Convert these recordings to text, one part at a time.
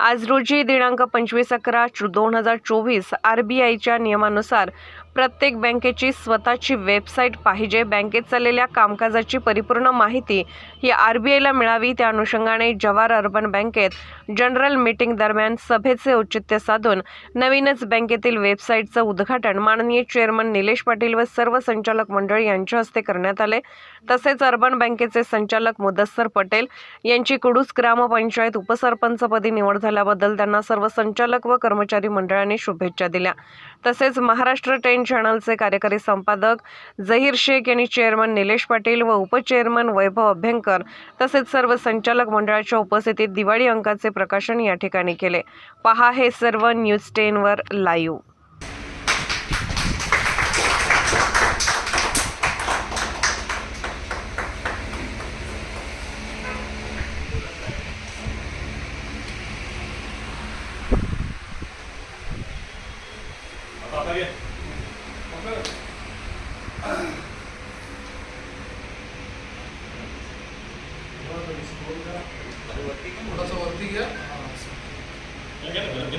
आज रोजी दिनांक पंचवीस अकरा दोन हजार चोवीस आर बी आयच्या नियमानुसार प्रत्येक बँकेची स्वतःची वेबसाईट पाहिजे. बँकेत चाललेल्या कामकाजाची परिपूर्ण माहिती ही आर बी आयला मिळावी. त्या अनुषंगाने जवाहर अर्बन बँकेत जनरल मीटिंग दरम्यान सभेचे औचित्य साधून नवीनच बँकेतील वेबसाईटचं उद्घाटन माननीय चेअरमन निलेश पाटील व सर्व संचालक मंडळ यांच्या हस्ते करण्यात आले. तसेच अर्बन बँकेचे संचालक मुदस्सर पटेल यांची कुडूस ग्रामपंचायत उपसरपंचपदी निवड झाल्याबद्दल त्यांना सर्व संचालक व कर्मचारी मंडळाने शुभेच्छा दिल्या. तसेच महाराष्ट्र टेन चॅनलचे कार्यकारी संपादक जहीर शेख यांनी चेअरमन निलेश पाटील व उपचेअरमन वैभव अभ्यंकर तसेच सर्व संचालक मंडळाच्या उपस्थितीत दिवाळी अंकाचे प्रकाशन या ठिकाणी केले. पहा हे सर्व न्यूज टेनवर लाईव्ह थोडासा वरती घ्या एक नंबर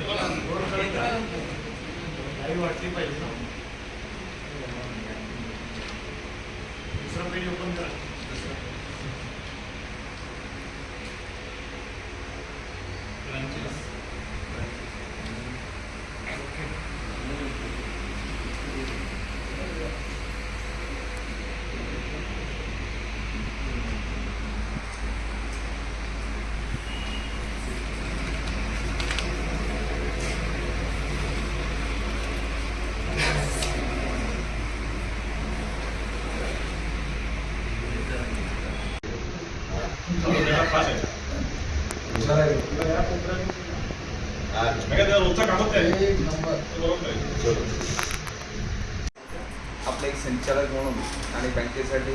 आपलं एक संचालक म्हणून आणि बँकेसाठी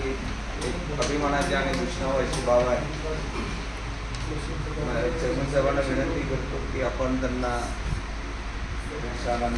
एक अभिमानाची आणि घोषणा व्हायची बाब आहे. चेअरमन साहेबांना विनंती करतो की आपण त्यांना शाल आणि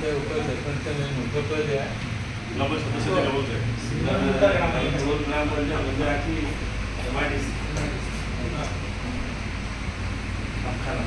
के ऊपर सरपंच ने मुद्दों जो है. ग्राम सदस्य ने बोलते हैं ग्राम पंचायत पंचायत की एमआईडी खाना